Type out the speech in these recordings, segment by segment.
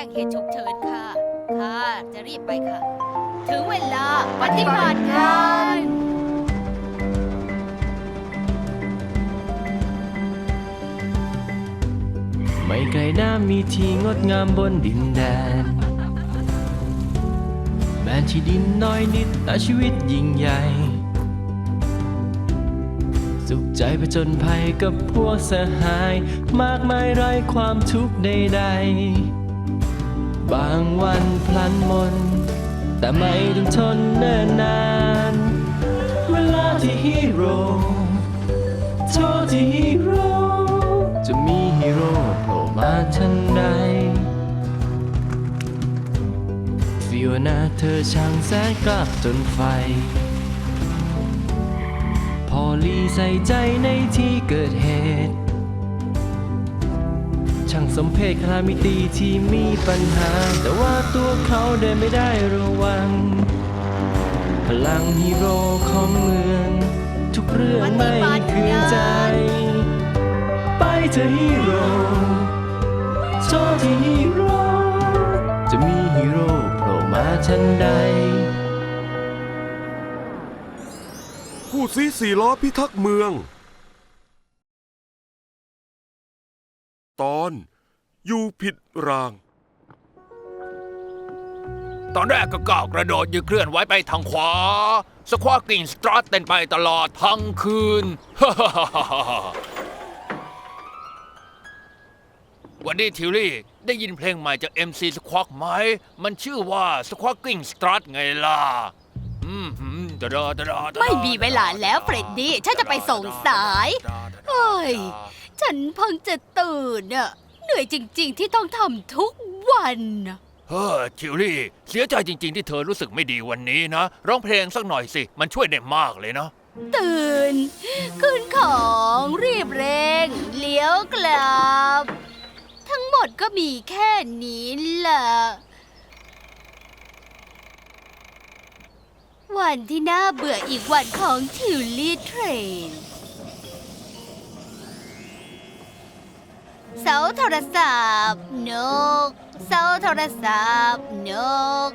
จ้งเหตุฉุกเฉินค่ะ ค่ะ จะรีบไปค่ะ ถึงเวลาปฏิบัติงาน ไม่ไกลน้ำมีที่งดงามบนดินแดน แม้ที่ดินน้อยนิดแต่ชีวิตยิ่งใหญ่ สุขใจผจญภัยกับพวกสหาย มากมายไร้ความทุกข์ใดๆ บางวันพลันมน แต่ไม่ต้องทนเนิ่นนาน เวลาที่ฮีโร่โทษที่ฮีโร่จะมีฮีโร่โผล่มาทันใดฟิโอนาเธอช่างแสนกลับจนไฟ พอลีใส่ใจในที่เกิดเหตุ สมเพศคลามิตีที่มีปัญหา แต่ว่าตัวเขาเดินไม่ได้ระวัง พลังฮีโร่ของเมือง ทุกเรื่องไม่คืนใจ ไปเธอฮีโร่โชว์ที่ฮีโร่จะมีฮีโร่โผล่มาทันใดผู้ซีสี่ล้อพิทักษ์เมือง ตอน อยู่ผิดราง ตอนแรกก็ก้าวกระโดดยืดเคลื่อนไหวไปทางขวา สควอตกิ้งสตรัทเต้นไปตลอดทั้งคืน วันนี้ทิวลี่ได้ยินเพลงใหม่จาก MC Squawk ไหม มันชื่อว่า Squawking Strut ไงล่ะอืมหืมดาดาดาดาดาไม่มีเวลาแล้วเฟรดดี้ฉันจะไปส่งสาย เฮ้ย ฉันเพิ่งจะตื่นน่ะ เหนื่อยจริง ๆ ที่ต้องทำทุกวันน่ะเฮ้อทิวลี่ เสียใจจริง ๆ ที่เธอรู้สึกไม่ดีวันนี้นะ ร้องเพลงสักหน่อยสิ มันช่วยได้มากเลยนะ ตื่น ขึ้นของรีบเร่ง เลี้ยวกลับ ทั้งหมดก็มีแค่นี้แหละวันที่น่าเบื่ออีกวันของทิวลี่เทรน เสาโทรศัพท์นก เสาโทรศัพท์นก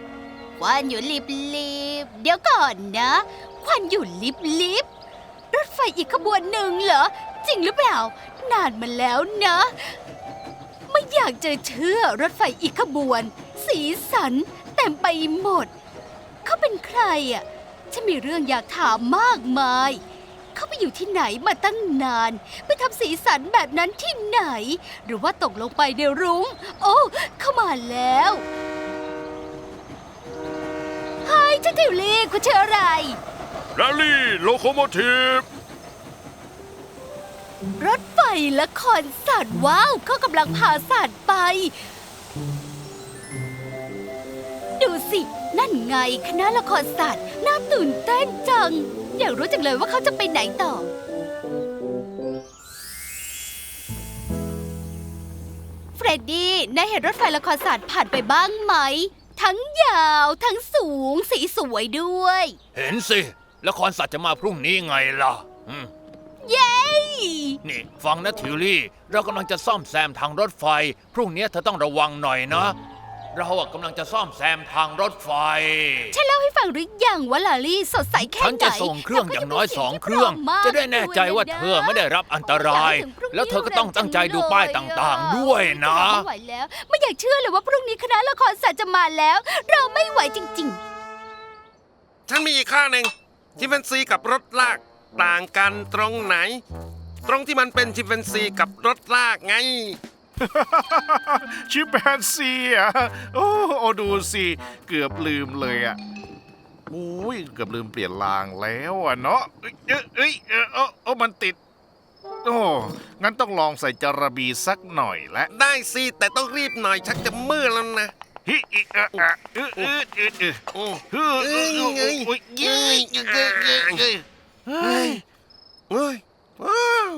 ควันอยู่ลิบลิบเดี๋ยวก่อนนะ ควันอยู่ลิบลิบรถไฟอีกขบวนหนึ่งเหรอ จริงหรือเปล่า นานมาแล้วนะ ไม่อยากจะเชื่อรถไฟอีกขบวน สีสันเต็มไปหมด เขาเป็นใครอะฉันมีเรื่องอยากถามมากมาย เขาไปอยู่ที่ไหนมาตั้งนาน ไปทำสีสันแบบนั้นที่ไหน หรือว่าตกลงไปในรุง้ง โอ้เข้ามาแล้วไฮฉันทิวลี่คุณชื่ออะไร แรลลี่โลโคโมทีฟรถไฟและคอนเสิร์ตว้าวเขากำลังพาสัตว์ไป สิ นั่นไงคณะละครสัตว์น่าตื่นเต้นจัง อยากรู้จังเลยว่าเขาจะไปไหนต่อ เฟรดดี้นายเห็นรถไฟละครสัตว์ผ่านไปบ้างไหม ทั้งยาวทั้งสูงสีสวยด้วย เห็นสิ ละครสัตว์จะมาพรุ่งนี้ไงล่ะอืมเย้ นี่ ฟังนะทิวลี่ เรากำลังจะซ่อมแซมทางรถไฟ พรุ่งนี้เธอต้องระวังหน่อยนะ เราอะกำลังจะซ่อมแซมทางรถไฟ ฉันเล่าให้ฟังหรือยังว่าลาลี่สดใสแค่ไหนฉันจะส่งเครื่องอย่างน้อยสองเครื่อง จะได้แน่ใจว่าเธอไม่ได้รับอันตราย แล้วเธอก็ต้องตั้งใจดูป้ายต่างๆ ด้วยนะไม่ไหวแล้ว ไม่อยากเชื่อเลยว่าพรุ่งนี้คณะละครสัตว์จะมาแล้ว เราไม่ไหวจริงฉันมีอีกข้อหนึ่งชิมแปนซีกับรถลากต่างกันตรงไหน ตรงที่มันเป็นชิมแปนซีกับรถลากไง ชิมแปนซีอะโอ้โอ้ดูสิเกือบลืมเลยอะโอ้ยเกือบลืมเปลี่ยนรางแล้วอะเนาะเอ้ยเอ้ยเอ้ยเอ้ยเอ้ยเอ้ยมันติด โอ้งั้นต้องลองใส่จระบีสักหน่อยละได้สิแต่ต้องรีบหน่อยชักจะมืดแล้วนะ ฮิอิอะอะอึดอึดอึดอึดอืมฮึเอ้ยเอ้ยโอ้ยเย้ยเย้ยเย้ยเย้ยเย้ยเฮ้ย เฮ้ยว้าว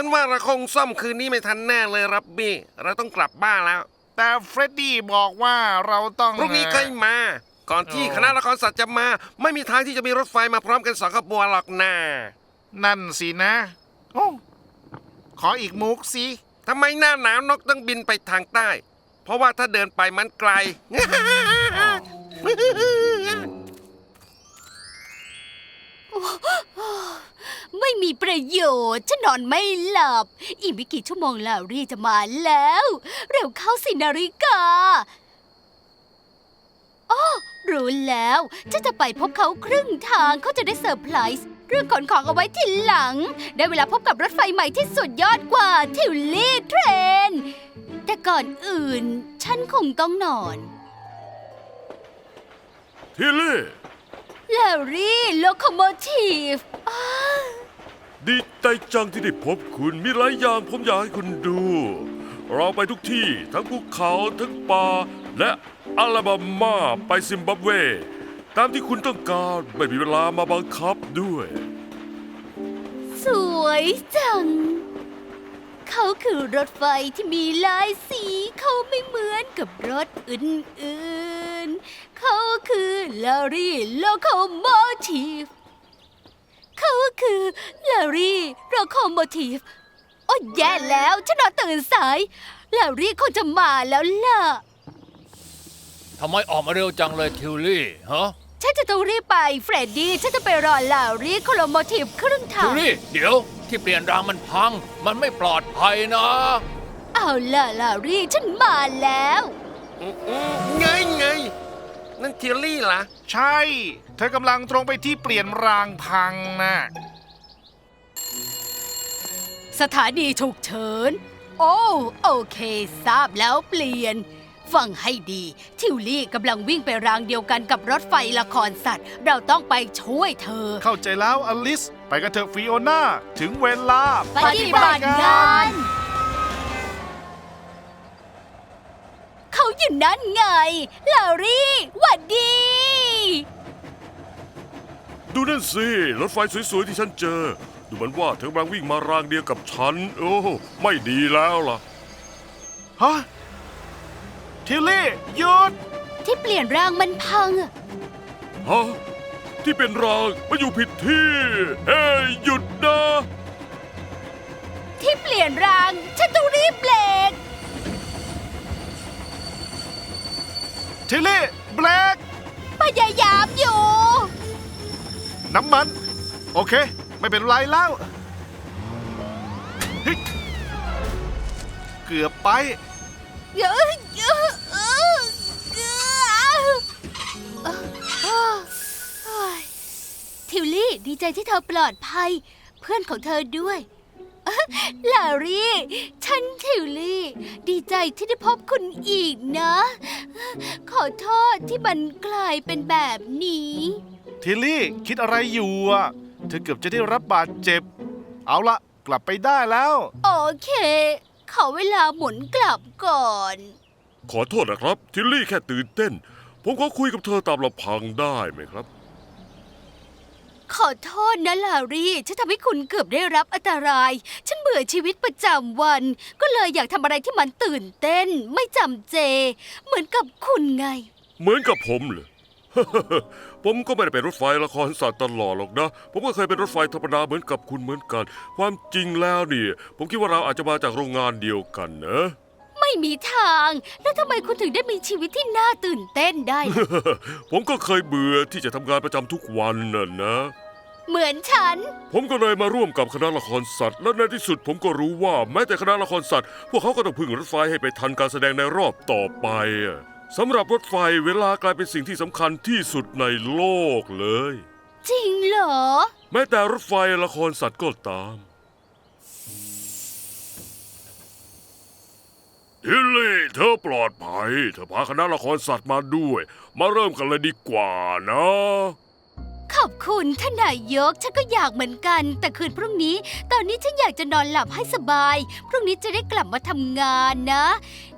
ฉันว่าเราคงซ่อมคืนนี้ไม่ทันแน่เลยรับบี้ เราต้องกลับบ้านแล้ว แต่เฟรดดี้บอกว่าเราต้องพรุ่งนี้ค่อยมา ก่อนที่คณะละครสัตว์จะมา ไม่มีทางที่จะมีรถไฟมาพร้อมกันสองขบวนหรอกนะนั่นสินะ โอ้ ขออีกมุกสิทำไมหน้าหนาวนกต้องบินไปทางใต้ เพราะว่าถ้าเดินไปมันไกล ม่มีประโยชน์ ฉันนอนไม่หลับ อีกไม่กี่ชั่วโมงลารี่จะมาแล้ว เร็วเข้าสินาฬิกาอ้อรู้แล้ว ฉันจะไปพบเขาครึ่งทางเขาจะได้เซอร์ไพรส์เรื่องขนของเอาไว้ทีหลัง ได้เวลาพบกับรถไฟใหม่ที่สุดยอดกว่าทิวลี่เทรน แต่ก่อนอื่น ฉันคงต้องนอน ทิลลี่ลารี่ โลโคโมทีฟ ดีใจจังที่ได้พบคุณมีหลายอย่างผมอยากให้คุณดู เราไปทุกที่ทั้งภูเขาทั้งป่าและอลาบามาไปซิมบับเว ตามที่คุณต้องการไม่มีเวลามาบังคับด้วย สวยจัง เขาคือรถไฟที่มีหลายสี เขาไม่เหมือนกับรถอื่นๆ เขาคือลารี่โลโคโมทีฟ ลารี่โลโคโมทีฟ โอ้แย่แล้วฉันนอนตื่นสายลารี่คงจะมาแล้วล่ะ ทำไมออกมาเร็วจังเลยทิวลี่ฮะฉันจะต้องรีบไปเฟรดดี้ฉันจะไปรอลารี่โคโลโมทีฟครึ่งทาทิง วลี่ เดี๋ยวที่เปลี่ยนรางมันพัง มันไม่ปลอดภัยนะเอาล่ะลารี่ฉันมาแล้วไงไงนั่นทิลลี่ล่ะ ใช่ เธอกำลังตรงไปที่เปลี่ยนรางพังนะ สถานีฉุกเฉิน โอ้โอเค ทราบแล้วเปลี่ยน ฟังให้ดี ทิวลี่กำลังวิ่งไปรางเดียวกันกับรถไฟละครสัตว์ เราต้องไปช่วยเธอ เข้าใจแล้วอลิส ไปกันเถอะฟิโอนาถึงเวลา ปฏิบัติงาน เขาอยู่นั่นไงลารี่หวัดดี ดูนั่นสิรถไฟสวยๆที่ฉันเจอ ดูเหมือนว่าเธอกำลังวิ่งมารางเดียวกับฉัน โอ้ไม่ดีแล้วล่ะ ฮะ ทิลลี่หยุด ที่เปลี่ยนร่างมันพังอะฮะ ที่เป็นรางมาอยู่ผิดที่ เฮ้ยหยุดนะ ที่เปลี่ยนราง ฉันต้องรีบเบรกทิลลี่เบรกพยายามอยู่ น้ำมัน โอเค ไม่เป็นไรแล้วเฮ้ยเกือบไป เยอะเยอะเออเยอะเฮ้ยทิวลี่ดีใจที่เธอปลอดภัย เพื่อนของเธอด้วยลารี่ ฉันทิวลี่ ดีใจที่ได้พบคุณอีกนะ ขอโทษที่มันกลายเป็นแบบนี้ ทิลลี่คิดอะไรอยู่อะเธอเกือบจะได้รับบาดเจ็บ เอาละกลับไปได้แล้ว โอเค ขอเวลาหมุนกลับก่อน ขอโทษนะครับ ทิลลี่แค่ตื่นเต้น ผมขอคุยกับเธอตามลำพังได้ไหมครับ ขอโทษนะลารี่ฉันทำให้คุณเกือบได้รับอันตราย ฉันเบื่อชีวิตประจำวัน ก็เลยอยากทำอะไรที่มันตื่นเต้น ไม่จำเจ เหมือนกับคุณไง เหมือนกับผมเลย ผมก็ไม่ได้เป็นรถไฟละครสัตว์ตลอดหรอกนะ ผมก็เคยเป็นรถไฟธรรมดาเหมือนกับคุณเหมือนกัน ความจริงแล้วนี่ ผมคิดว่าเราอาจจะมาจากโรงงานเดียวกันนะ ไม่มีทาง แล้วทำไมคุณถึงได้มีชีวิตที่น่าตื่นเต้นได้ล่ะ ผมก็เคยเบื่อที่จะทำงานประจำทุกวันน่ะนะ เหมือนฉัน ผมก็เลยมาร่วมกับคณะละครสัตว์ และในที่สุดผมก็รู้ว่าแม้แต่คณะละครสัตว์ พวกเขาก็ต้องพึ่งรถไฟให้ไปทันการแสดงในรอบต่อไปอะ สำหรับรถไฟเวลากลายเป็นสิ่งที่สำคัญที่สุดในโลกเลย จริงเหรอ แม้แต่รถไฟละครสัตว์ก็ตามฮิลลี่ เธอปลอดภัย เธอพาคณะละครสัตว์มาด้วย มาเริ่มกันเลยดีกว่านะ ขอบคุณท่านนายก ฉันก็อยากเหมือนกัน แต่คืนพรุ่งนี้ ตอนนี้ฉันอยากจะนอนหลับให้สบาย พรุ่งนี้จะได้กลับมาทำงานนะ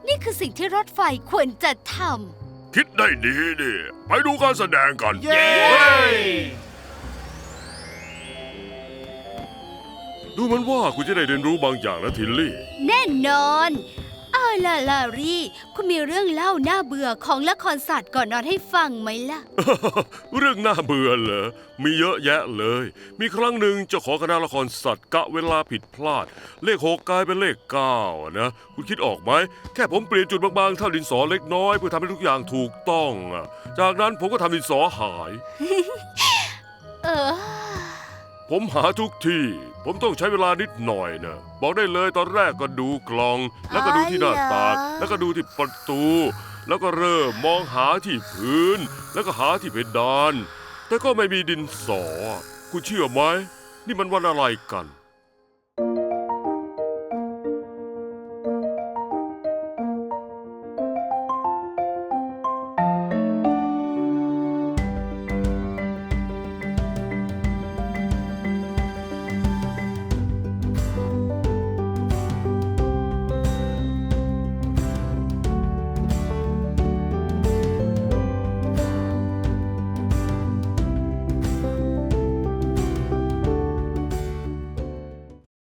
นี่คือสิ่งที่รถไฟควรจะทำคิดได้ดีดิไปดูการแสดงกัน เย้ ดูเหมันว่าคุณจะได้เรียนรู้บางอย่างนะทิลลี่แน่นอนเอาไงล่ะลารี่ คุณมีเรื่องเล่าน่าเบื่อของละครศาสตร์ก่อนนอนให้ฟังไหมล่ะ เรื่องน่าเบื่อเหรอ มีเยอะแยะเลย มีครั้งหนึ่งเจ้าของคณะละครสัตว์กะเวลาผิดพลาด เลขหกกลายเป็นเลขเก้าอะนะ คุณคิดออกไหม แค่ผมเปลี่ยนจุดบางๆเท่าดินสอเล็กน้อยเพื่อทำให้ทุกอย่างถูกต้องอะจากนั้นผมก็ทำดินสอหาย เออ ผมหาทุกที่ ผมต้องใช้เวลานิดหน่อยนะ บอกได้เลยตอนแรกก็ดูกล่อง แล้วก็ดูที่หน้าต่างอ๋อเหรอแล้วก็ดูที่ประตู แล้วก็เริ่มมองหาที่พื้น แล้วก็หาที่เพดาน แต่ก็ไม่มีดินสอ คุณเชื่อไหม นี่มันวันอะไรกัน